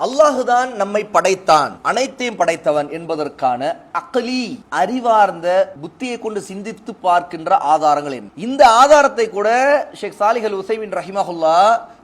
அல்லாஹுதான் நம்மை படைத்தான். அனைத்தையும் படைத்தவன் என்பதற்கான அக்கலி அறிவார்ந்த புத்தியை கொண்டு சிந்தித்து பார்க்கின்ற ஆதாரங்கள் இந்த ஆதாரத்தை கூட ஷேக் சாலிஹல் உசைமின் ரஹிமஹுல்லா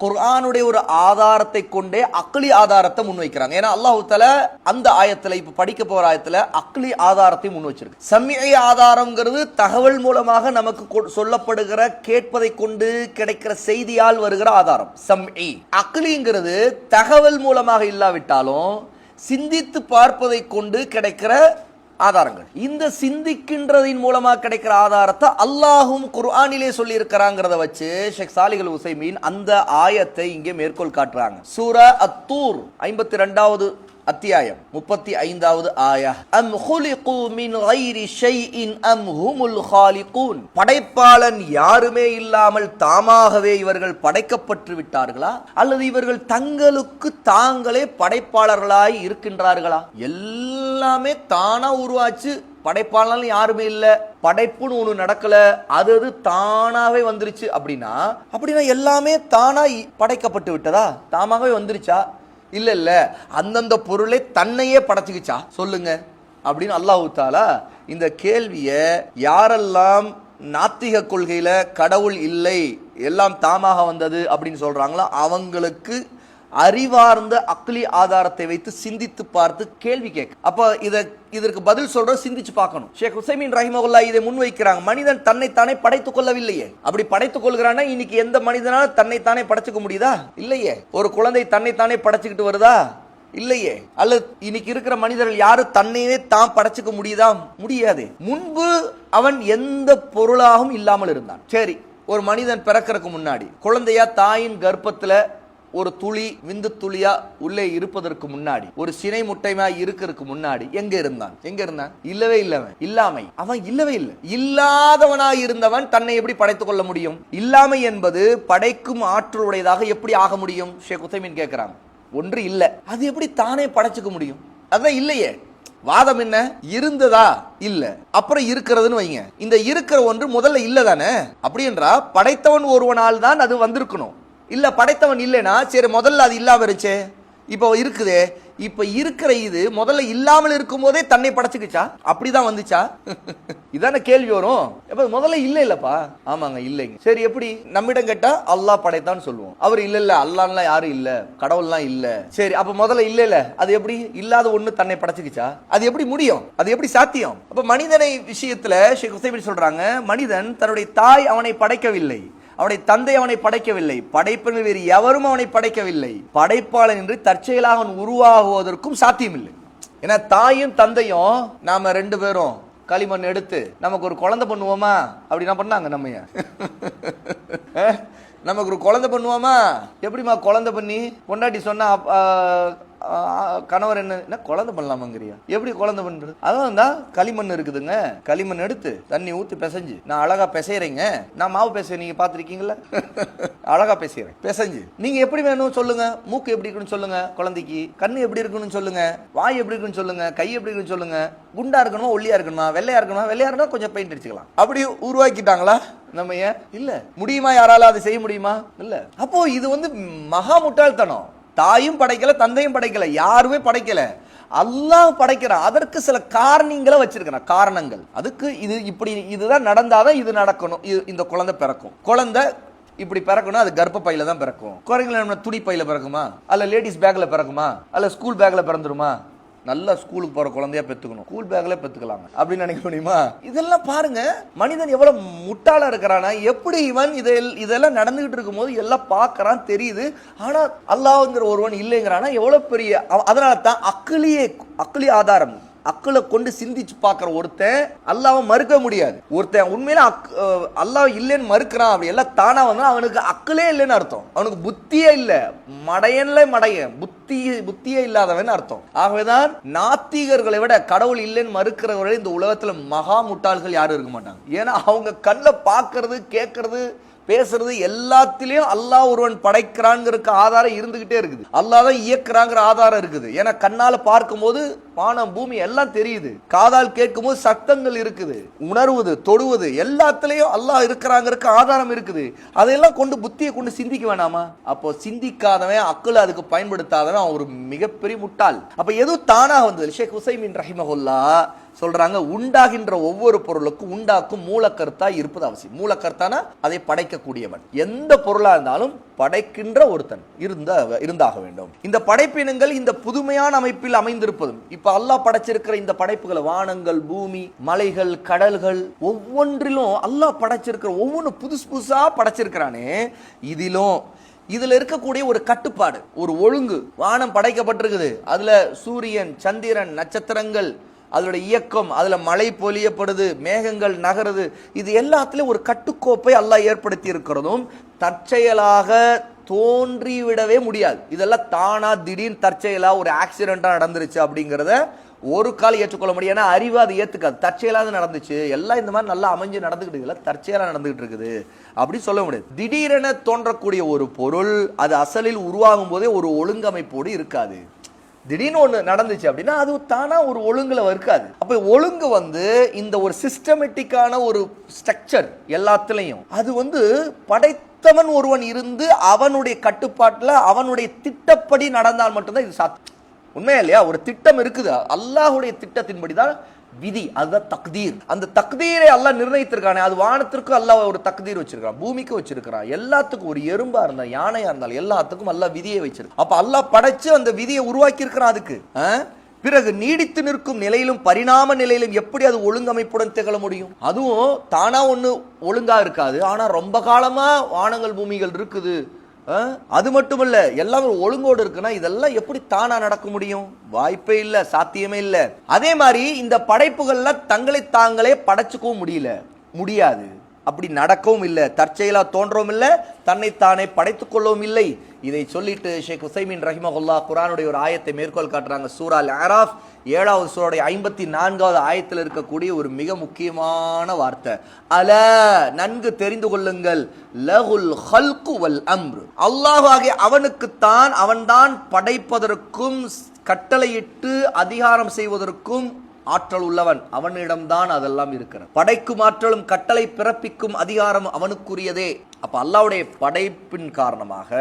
குர்ஆனுடைய ஒரு ஆதாரத்தை கொண்டே அக்லி ஆதாரத்தை முன்வைக்கிறாங்க. ஏன்னா அல்லாஹு தஆல அந்த ஆயத்துல இப்ப படிக்க போற ஆயத்துல அக்லி ஆதாரத்தை முன் வச்சிருக்கு சம்மிய ஆதாரம்ங்கிறது தகவல் மூலமாக நமக்கு சொல்லப்படுகிற கேட்பதை கொண்டு கிடைக்கிற செய்தியால் வருகிற ஆதாரம். சம்இ. அக்லிங்கிறது தகவல் மூலமாக இல்லாவிட்டாலும் சிந்தித்து பார்ப்பதை கொண்டு கிடைக்கிற ஆதாரங்கள். இந்த சிந்திக்கின்றதின் மூலமாக கிடைக்கிற ஆதாரத்தை அல்லாஹும் குர்ஆனிலே சொல்லி இருக்கிறாங்கிறத வச்சு ஷேக் சாலிகள் உசைமீன் அந்த ஆயத்தை இங்கே மேற்கோள் காட்டுறாங்க. சூர அத்தூர் ஐம்பத்தி ரெண்டாவது அத்தியாயம் முப்பத்தி ஐந்தாவது ஆயா. அம் ஹுலிகு மின் கைரி ஷைஇன் அம் ஹுமுல் ஹாலிகூன். படைப்பாளன் யாருமே இல்லாமல் தாமாகவே இவர்கள் படைக்கப்பட்டு விட்டார்களா? அல்லது இவர்கள் தங்களுக்கு தாங்களே படைப்பாளர்களாய் இருக்கின்றார்களா? எல்லாமே தானா உருவாச்சு. படைப்பாளன் யாருமே இல்ல. படைப்புன்னு ஒண்ணு நடக்கல. அது அது தானாவே வந்துருச்சு அப்படின்னா அப்படின்னா எல்லாமே தானா இ- படைக்கப்பட்டு விட்டதா? தாமாகவே வந்துருச்சா? இல்லை இல்லை. அந்தந்த பொருளை தன்னையே படைச்சிக்கிச்சா? சொல்லுங்க. அப்படின்னு அல்லாஹ் தாலா இந்த கேள்வியை யாரெல்லாம் நாத்திக கொள்கையில் கடவுள் இல்லை எல்லாம் தாமாக வந்தது அப்படின்னு சொல்கிறாங்களோ அவங்களுக்கு அறிவார்ந்த அக்லி ஆதாரத்தை வைத்து சிந்தித்து பார்த்து கேள்வி கேட்க. அப்ப இத இதற்கு பதில் சொல்ற சிந்திச்சு பார்க்கணும். ஷேக் ஹுசைமின் ரஹிமகுல்லா இதை முன்வைக்கிறாங்க. மனிதன் தன்னை தானே படைத்துக் கொள்ளவில்லையே. அப்படி படைத்துக் கொள்கிறானா இன்னைக்கு எந்த மனிதனால தன்னை தானே படைச்சுக்க முடியுதா? இல்லையே. ஒரு குழந்தை தன்னை தானே படைச்சுக்கிட்டு வருதா? இல்லையே. அல்லது இன்னைக்கு இருக்கிற மனிதர்கள் யாரும் தன்னையே தான் படைச்சுக்க முடியுதா? முடியாது. முன்பு அவன் எந்த பொருளாகவும் இல்லாமல் இருந்தான். சரி ஒரு மனிதன் பிறக்கறதுக்கு முன்னாடி குழந்தையா தாயின் கர்ப்பத்துல ஒரு துளி விந்து துளியா உள்ளே இருப்பதற்கு முன்னாடி ஒரு சினை முட்டைமா இருக்கிறதுக்கு முன்னாடி எங்க இருந்தான்? எங்க இருந்தான்? இல்லவே இல்லவன். இல்லாமை. அவன் இல்லவே இல்லை. இல்லாதவனா இருந்தவன் தன்னை எப்படி படைத்துக் கொள்ள முடியும்? இல்லாமை என்பது படைக்கும் ஆற்றலுடையதாக எப்படி ஆக முடியும்? ஷேக் உசைமின் கேட்கிறாங்க ஒன்று இல்லை. அது எப்படி தானே படைச்சுக்க முடியும்? அதான் இல்லையே. வாதம் என்ன? இருந்ததா? இல்ல. அப்புறம் இருக்கிறதுன்னு வைங்க. இந்த இருக்கிற ஒன்று முதல்ல இல்ல தானே அப்படின்றா படைத்தவன் ஒருவனால் தான் அது வந்திருக்கணும். இல்லை படைத்தவன் இல்லைனா சரி முதல்ல அது இல்லாமல் இருந்துச்சே இப்போ இருக்குது. இப்போ இருக்கிற இது முதல்ல இல்லாமல் இருக்கும் போதே தன்னை படைச்சுக்குச்சா? அப்படிதான் வந்துச்சா? இதான கேள்வி வரும். இப்போ முதல்ல இல்லை இல்லப்பா? ஆமாங்க இல்லைங்க. சரி எப்படி? நம்மிடம் கேட்டா அல்லாஹ் படைத்தான்னு சொல்லுவோம். அவர் இல்ல இல்ல அல்லான்லாம் யாரும் இல்ல. கடவுள்லாம் இல்ல. சரி அப்ப முதல்ல இல்ல இல்ல. அது எப்படி? இல்லாத ஒண்ணு தன்னை படைச்சுக்குச்சா? அது எப்படி முடியும்? அது எப்படி சாத்தியம்? அப்ப மனிதனை விஷயத்துல ஷேக் ஹுசைமின் சொல்றாங்க மனிதன் தன்னுடைய தாய் அவனை படைக்கவில்லை. அவனுடைய தந்தை அவனை படைக்கவில்லை. படைப்பினர் வேறு எவரும் அவனை படைக்கவில்லை. படைப்பாளன் என்று தற்செயலாக அவன் உருவாகுவதற்கும் சாத்தியமில்லை. ஏன்னா தாயும் தந்தையும் நாம ரெண்டு பேரும் களிமண் எடுத்து நமக்கு ஒரு குழந்தை பண்ணுவோமா? அப்படின்னா பண்ணாங்க நம்ம நமக்கு ஒரு குழந்தை பண்ணுவோமா? எப்படிம்மா குழந்தை பண்ணி? பொண்டாட்டி சொன்னா கணவர் என்ன குழந்தை பண்ணலாமாங்கிறியா? எப்படி குழந்தை பண்றது? அதான் தான் களிமண் இருக்குதுங்க. களிமண் எடுத்து தண்ணி ஊத்தி பிசைஞ்சு நான் அழகா பிசைறேங்க நான் மாவு பிசை நீங்க பாத்திருக்கீங்களா அழகா பிசைறேன் பிசைஞ்சு. நீங்க எப்படி வேணும் சொல்லுங்க. மூக்கு எப்படி இருக்குன்னு சொல்லுங்க குழந்தைக்கு. கண்ணு எப்படி இருக்குன்னு சொல்லுங்க. வாய் எப்படி இருக்குன்னு சொல்லுங்க. கை எப்படி இருக்குன்னு சொல்லுங்க. குண்டா இருக்கணுமா ஒல்லியா இருக்கணுமா வெள்ளையா இருக்கணுமா வெள்ளையா இருந்தா கொஞ்சம் பெயிண்ட் அடிச்சுக்கலாம். அப்படி உருவாக்கிட்டாங்களா? நம்ம ஏன்? இல்ல. முடியுமா? யாரால அதை செய்ய முடியுமா? இல்ல. அப்போ இது வந்து மகா முட்டாள்தனம். தாயும் படைக்கல தந்தையும் படைக்கல யாருமே படைக்கல. அல்லாஹ் படைக்கிறான் அதற்கு சில காரணங்களை வச்சிருக்கிறான். காரணங்கள். அதுக்கு இது இப்படி இதுதான் நடந்தாதான் இது நடக்கணும். இது இந்த குழந்தை பிறக்கும். குழந்தை இப்படி பிறக்கணும் அது கர்ப்ப பையில தான் பிறக்கும். குறைங்கள துணி பையில பிறக்குமா? அல்ல லேடிஸ் பேக்ல பிறக்குமா? அல்ல ஸ்கூல் பேக்ல பிறந்துருமா? நல்ல ஸ்கூலுக்கு போற குழந்தையா பெத்துக்கணும். ஸ்கூல் பேக்ல பெத்துக்கலாங்க. அப்படின்னு நினைக்க முடியுமா? இதெல்லாம் பாருங்க மனிதன் எவ்வளவு முட்டாளா இருக்கிறானா எப்படி இவன் இதை இதெல்லாம் நடந்துகிட்டு இருக்கும்போது எல்லாம் பார்க்குறான் தெரியுது. ஆனா அல்லாஹ்ங்கிற ஒருவன் இல்லைங்கிறானா எவ்வளவு பெரிய அதனால தான் அக்கிலியே அக்கிலி ஆதாரம். அக்களை கொண்டு சிந்திச்சு பார்க்குற ஒருத்தன் அல்லாவை மறுக்க முடியாது. ஒருத்தன் உண்மையில அக் அஹ் அல்லாஹ் இல்லைன்னு மறுக்கிறான் அப்படி எல்லாம் தானா வந்தால் அவனுக்கு அக்களே இல்லைன்னு அர்த்தம். அவனுக்கு புத்தியே இல்லை. மடையன்ல மடையன். புத்தி புத்தியே இல்லாதவன் அர்த்தம். ஆகவேதான் நாத்திகர்களை விட கடவுள் இல்லைன்னு மறுக்கிறவர்கள் இந்த உலகத்தில் மகா முட்டாள்கள் யாரும் இருக்க மாட்டாங்க. ஏன்னா அவங்க கண்ணில் பார்க்கறது கேட்கறது பேசுறது எல்லாத்திலையும் அல்லாஹ் ஒருவன் படைக்கிறாங்கிறதுக்கு ஆதாரம் இருந்துகிட்டே இருக்குது. அல்லாஹ் தான் இயக்குறாங்கிற ஆதாரம் இருக்குது. ஏன்னா கண்ணால பார்க்கும்போது வானம் பூமி எல்லாம் தெரியுது. காதால் கேட்கும்போது சத்தங்கள் இருக்குது. உணர்வது தொடுவது எல்லாத்துலேயும் அல்லாஹ் இருக்கிறாங்கிறதுக்கு ஆதாரம் இருக்குது. அதையெல்லாம் கொண்டு புத்தியை கொண்டு சிந்திக்க வேணாமா? அப்போ சிந்திக்காதவன் அக்குல அதுக்கு பயன்படுத்தாதவன் ஒரு மிகப்பெரிய முட்டாள். அப்ப எதுவும் தானா வந்தது? ஷேக் ஹுசைமின் ரஹிமஹுல்லா சொல்றாங்க உண்டாகின்ற ஒவ்வொரு பொருளுக்கும் உண்டாக்கும் மூலக்கருத்தா இருப்பது அவசியம். மூலக்கருத்தானா? அதை படைக்கக்கூடியவன். எந்த பொருளா இருந்தாலும் படைக்கின்ற ஒருத்தன் இருந்த இருந்தாக வேண்டும். இந்த படைப்பினங்கள் இந்த புதுமையான அமைப்பில் அமைந்திருப்பதும் இப்ப அல்லாஹ் படைச்சிருக்கிற இந்த படைப்புகளை வானங்கள் பூமி மலைகள் கடல்கள் ஒவ்வொன்றிலும் அல்லாஹ் படைச்சிருக்கிற ஒவ்வொன்று புதுசு புதுசா படைச்சிருக்கிறானே இதிலும் இதுல இருக்கக்கூடிய ஒரு கட்டுப்பாடு ஒரு ஒழுங்கு வானம் படைக்கப்பட்டிருக்குது. அதுல சூரியன் சந்திரன் நட்சத்திரங்கள் அதோட இயக்கம் அதில் மழை பொழியப்படுது மேகங்கள் நகருது இது எல்லாத்துலேயும் ஒரு கட்டுக்கோப்பை அல்லாஹ் ஏற்படுத்தி இருக்கிறதும் தற்செயலாக தோன்றிவிடவே முடியாது. இதெல்லாம் தானா திடீர்னு தற்செயலா ஒரு ஆக்சிடென்ட்டா நடந்துருச்சு அப்படிங்கிறத ஒரு கால் ஏற்றுக்கொள்ள முடியும். ஏன்னா அறிவு அதை ஏற்றுக்காது தற்செயலாக நடந்துச்சு. எல்லாம் இந்த மாதிரி நல்லா அமைஞ்சு நடந்துக்கிட்டு இல்லை தற்செயலாக நடந்துகிட்டு இருக்குது அப்படி சொல்ல முடியாது. திடீரென தோன்றக்கூடிய ஒரு பொருள் அது அசலில் உருவாகும் போதே ஒரு ஒழுங்கமைப்போடு இருக்காது. திடீர்னு ஒன்று நடந்துச்சு அப்படின்னா அது தானாக ஒரு ஒழுங்கில் இருக்காது அப்போ ஒழுங்கு வந்து இந்த ஒரு சிஸ்டமேட்டிக்கான ஒரு ஸ்ட்ரக்சர் எல்லாத்துலேயும் அது வந்து படைத்தவன் ஒருவன் இருந்து அவனுடைய கட்டுப்பாட்டில் அவனுடைய திட்டப்படி நடந்தால் மட்டும்தான் இது சாத் உண்மையா இல்லையா? ஒரு திட்டம் இருக்குது. அல்லாஹுடைய திட்டத்தின்படி தான் விதி அதுதான் தக்தீர். அந்த தக்தீரை அல்லாஹ் நிர்ணயித்திருக்கானே அது வானத்திற்கும் அல்ல ஒரு தக்தீர் வச்சிருக்கான் பூமிக்கு வச்சிருக்கிறான். எல்லாத்துக்கும் ஒரு எறும்பா இருந்தால் யானையா இருந்தால் எல்லாத்துக்கும் அல்ல விதியை வச்சிருக்கான் அப்ப அல்லாஹ் படைச்சு அந்த விதியை உருவாக்கி இருக்கிறான் அதுக்கு. ஆ? பிறகு நீடித்து நிற்கும் நிலையிலும் பரிணாம நிலையிலும் எப்படி அது ஒழுங்கமைப்புடன் திகழ முடியும்? அதுவும் தானா ஒன்று ஒழுங்கா இருக்காது. ஆனா ரொம்ப காலமா வானங்கள் பூமிகள் இருக்குது. அது மட்டுமல்ல எல்லாமே ஒழுங்கோடு இருக்குன்னா இதெல்லாம் எப்படி தானா நடக்க முடியும்? வாய்ப்பே இல்ல சாத்தியமே இல்ல. அதே மாதிரி இந்த படைப்புகள்லாம் தங்களை தாங்களே படைச்சுக்கவும் முடியல. முடியாது. அப்படி நடக்கவும் இல்லை. தற்செயலா தோன்றவும் இல்லை. தன்னைத்தானே படைத்துக் கொள்ளவும் இல்லை. இதை சொல்லிட்டு ஷேக் ஹுசைமின் ரஹிமகுல்லா குரானுடைய ஒரு ஆயத்தை மேற்கோள் காட்டுறாங்க. சூரா ஆராஃப் ஏழாவது சூரோடைய ஐம்பத்தி நான்காவது ஆயத்தில் இருக்கக்கூடிய ஒரு மிக முக்கியமான வார்த்தை. அல நன்கு தெரிந்து கொள்ளுங்கள். லகுல் ஹல்கு வல் அம்ரு. அல்லாஹ் ஆகிய அவனுக்குத்தான் அவன்தான் படைப்பதற்கும் கட்டளையிட்டு அதிகாரம் செய்வதற்கும் ஆற்றல் உள்ளவன் அவனிடம்தான் அதெல்லாம் இருக்கிறது. படைக்கும் ஆற்றலும் கட்டளை பிறப்பிக்கும் அதிகாரம் அவனுக்குரியதே. அப்ப அல்லாவுடைய படைப்பின் காரணமாக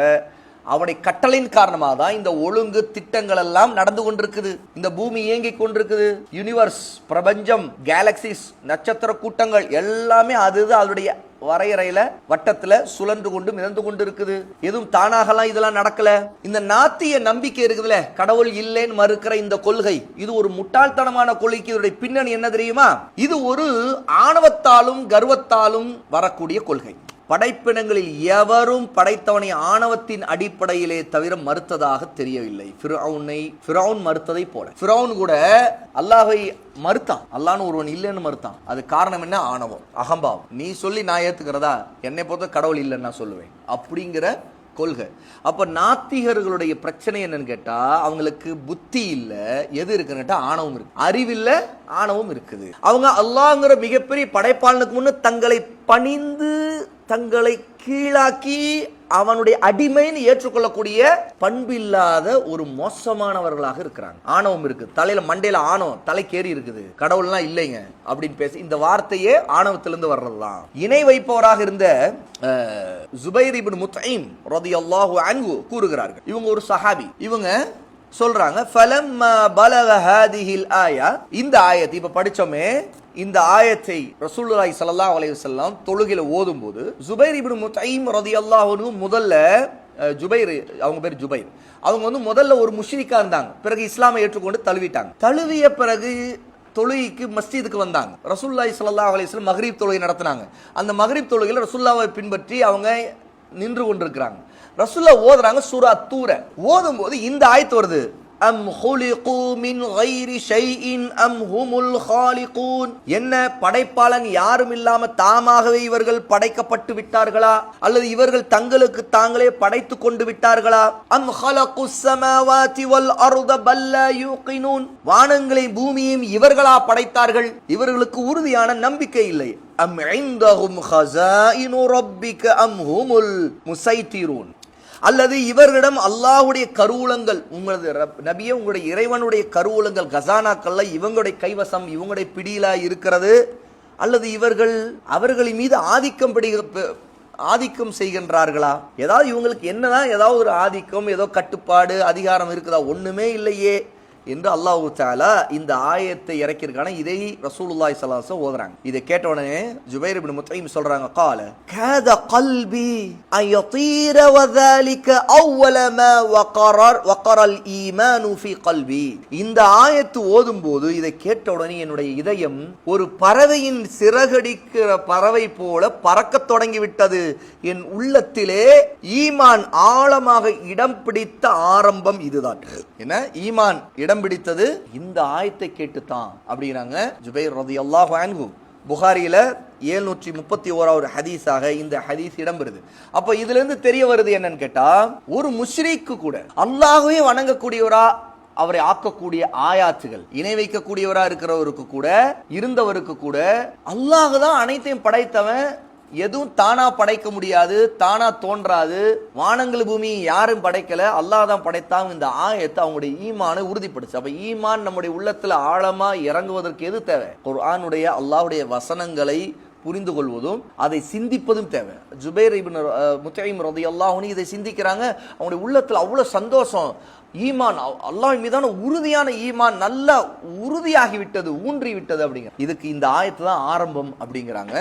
அவனுடைய கட்டளையின் காரணமாக தான் இந்த ஒழுங்கு திட்டங்கள் எல்லாம் நடந்து கொண்டிருக்குது. இந்த பூமி இயங்கிக் கொண்டிருக்குது. யூனிவர்ஸ் பிரபஞ்சம் கேலக்சிஸ் நட்சத்திர கூட்டங்கள் எல்லாமே அதுதான் அதனுடைய வரையறையில வட்டத்துல சுழன்று கொண்டு மிதந்து கொண்டு இருக்குது எதுவும் தானாகலாம் இதெல்லாம் நடக்கல. இந்த நாத்திய நம்பிக்கை இருக்குதுல கடவுள் இல்லைன்னு மறுக்கிற இந்த கொள்கை இது ஒரு முட்டாள்தனமான கொள்கைக்கு இதனுடைய பின்னணி என்ன தெரியுமா? இது ஒரு ஆணவத்தாலும் கர்வத்தாலும் வரக்கூடிய கொள்கை. படைப்பினங்களில் எவரும் படைத்தவனை ஆணவத்தின் அடிப்படையிலே தவிர மறுத்ததாக தெரியவில்லை. ஃபிரௌனை ஃபிரௌன் மறுத்ததை போல. ஃபிரௌன் கூட அல்லாஹை மறுத்தான். அல்லாஹ்னு ஒருவன் இல்லைன்னு மறுத்தான். அது காரணம் என்ன? ஆணவம். அகம்பாவம். நீ சொல்லி நான் ஏத்துக்கிறதா? என்னை பொறுத்த கடவுள் இல்லைன்னு நான் சொல்லுவேன். அப்படிங்கிற கொள்கை. அப்ப நாத்திகர்களுடைய பிரச்சனை என்னன்னு கேட்டா அவங்களுக்கு புத்தி இல்ல. எது இருக்குன்னு கேட்டால் ஆணவம் இருக்கு. அறிவில்ல ஆணவம் இருக்குது. அவங்க அல்லாங்கிற மிகப்பெரிய படைப்பாளனுக்கு முன்னே தங்களை பணிந்து தங்களை கீழாக்கி அவனுடைய அடிமைன்னு ஏற்றுக்கொள்ளக்கூடிய பண்பில்லாத ஒரு மோசமானவர்களாக இருக்கிறாங்க. ஆணவம் இருக்கு. தலையில மண்டையில ஆணவம். தலைக்கேறி இருக்குது. கடவுள்லாம் இல்லைங்க. அப்படின்னு பேசி இந்த வார்த்தையே ஆணவத்திலிருந்து வர்றதுதான். இணை வைப்பவராக இருந்த அஹ், ஜுபைர் இப்னு முத்தைம் ரதியல்லாஹு அன்ஹு கூறுகிறார்கள். இவங்க ஒரு சஹாபி. இவங்க சொல்றாங்க ஃபலம்மா பலக ஹாதிஹில் ஆயா? இந்த ஆயத்தை இப்ப படிச்சோமே இந்த ஆயத்தை ரசூலுல்லாஹி ஸல்லல்லாஹு அலைஹி வஸல்லம் தொழுகையில ஓதும்போது ஜுபைர் இப்னு முத்தைம் ரலியல்லாஹு அன்ஹு முதல்ல ஜுபைர் அவங்க பேர் ஜுபைர். அவங்க வந்து முதல்ல ஒரு முஷ்ரிக்கா இருந்தாங்க. பிறகு இஸ்லாமை ஏற்றுக்கொண்டு தழுவிட்டாங்க. தழுவிய பிறகு தொழுகைக்கு மஸ்ஜிதுக்கு வந்தாங்க. ரசூல்லாய் சல்லா அலைஹி மஹரீப் தொழுகை நடத்தினாங்க. அந்த மஹரீப் தொழுகையில் ரசூல்லாவை பின்பற்றி அவங்க நின்று கொண்டிருக்கிறாங்க. ரசூல்லா ஓதுறாங்க சூரா தூர. ஓதும் போது இந்த ஆயத்து வருது. அம் ஹுலிகு மின் கைரி ஷைஇன் அம் ஹுமுல் ஹாலிகூன். என்ன படைப்பாளன் யாரும் இல்லாம தாமாகவே இவர்கள் படைக்கப்பட்டு விட்டார்களா? அல்லது இவர்கள் தங்களுக்கு தாங்களே படைத்து கொண்டு விட்டார்களா? அம் ஹலகு ஸமாவாதி வல் அர்த பல்ல யூகினூன். வானங்களையும் பூமியையும் இவர்களா படைத்தார்கள். இவர்களுக்கு உறுதியான நம்பிக்கை இல்லை. அம் ஐந்தஹும் ஹஸாயினு ரப்பிக அம் ஹுமுல் முசைத்திரூன். அல்லது இவர்களிடம் அல்லாஹுடைய கருவூலங்கள் உங்களது ரப்- நபியே உங்களுடைய இறைவனுடைய கருவூலங்கள் கசானாக்கள்ல இவங்களுடைய கைவசம் இவங்களுடைய பிடியிலா இருக்கிறது அல்லது இவர்கள் அவர்களின் மீது ஆதிக்கம் படி ஆதிக்கம் செய்கின்றார்களா? ஏதாவது இவங்களுக்கு என்னதான் ஏதாவது ஒரு ஆதிக்கம் ஏதோ கட்டுப்பாடு அதிகாரம் இருக்குதா? ஒண்ணுமே இல்லையே. என்று அல்லாஹு தாலா இந்த ஆயத்தை இறக்கியிருக்கான இதை ரசூலுல்லாய் சலாசம் ஓதுறாங்க. இதை கேட்ட உடனே ஜுபைர் இப்னு முத்தையும் சொல்றாங்க கால கேத கல்பி அயதீர வதாலிக அவ்வல மா வகரர் ஈமானு ஃபி கல்பி. இந்த ஆயத்து ஓதும் போது இதை கேட்ட உடனே என்னுடைய இதயம் ஒரு பறவையின் சிறகடிக்கிற பறவை போல பறக்க தொடங்கி விட்டது. என் உள்ளத்திலே ஈமான் ஆழமாக இடம் பிடித்த ஆரம்பம் இதுதான். என்ன? ஈமான் இடம் பிடித்தது இந்த ஆயத்தை கேட்டுத்தான் அப்படிங்கிறாங்க ஜுபைர் ரலியல்லாஹு அன்ஹு. புகாரியில ஏழ்நூற்றி முப்பத்தி ஓராவது ஹதீஸாக இந்த ஹதீஸ் இடம்பெறுது அப்ப இதுல இருந்து தெரிய வருது என்னன்னு கேட்டா ஒரு முஷ்ரீக்கு கூட அல்லாஹுவே வணங்கக்கூடியவரா அவரை ஆக்கக்கூடிய ஆயாத்துகள் இணை வைக்கக்கூடியவரா இருக்கிறவருக்கு கூட இருந்தவருக்கு கூட அல்லாஹ் தான் அனைத்தையும் படைத்தவன் எதுவும் தானா படைக்க முடியாது தானா தோன்றாது. வானங்கள் பூமி யாரும் படைக்கல. அல்லாஹ் தான் படைத்தான் இந்த ஆயத்தை அவங்களுடைய ஈமானை உறுதிப்படுச்சு அப்ப ஈமான் நம்முடைய உள்ளத்துல ஆழமா இறங்குவதற்கு எது தேவை? குர்ஆனுடைய அல்லாஹ்வுடைய வசனங்களை புரிந்து கொள்வதும் அதை சிந்திப்பதும் தேவை. ஜுபேர் இப்னு அஹ், முத்தைம் ரலியல்லாஹு இதை சிந்திக்கிறாங்க. அவங்களுடைய உள்ளத்துல அவ்வளவு சந்தோஷம். ஈமான் அல்லாஹ் மீதான உறுதியான ஈமான் நல்லா உறுதியாகி விட்டது ஊன்றி விட்டது அப்படிங்கிற இதுக்கு இந்த ஆயத்து தான் ஆரம்பம் அப்படிங்கிறாங்க.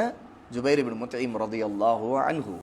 ஜுபைர் இப்னு முத்தைம் ரலியல்லாஹு அன்ஹு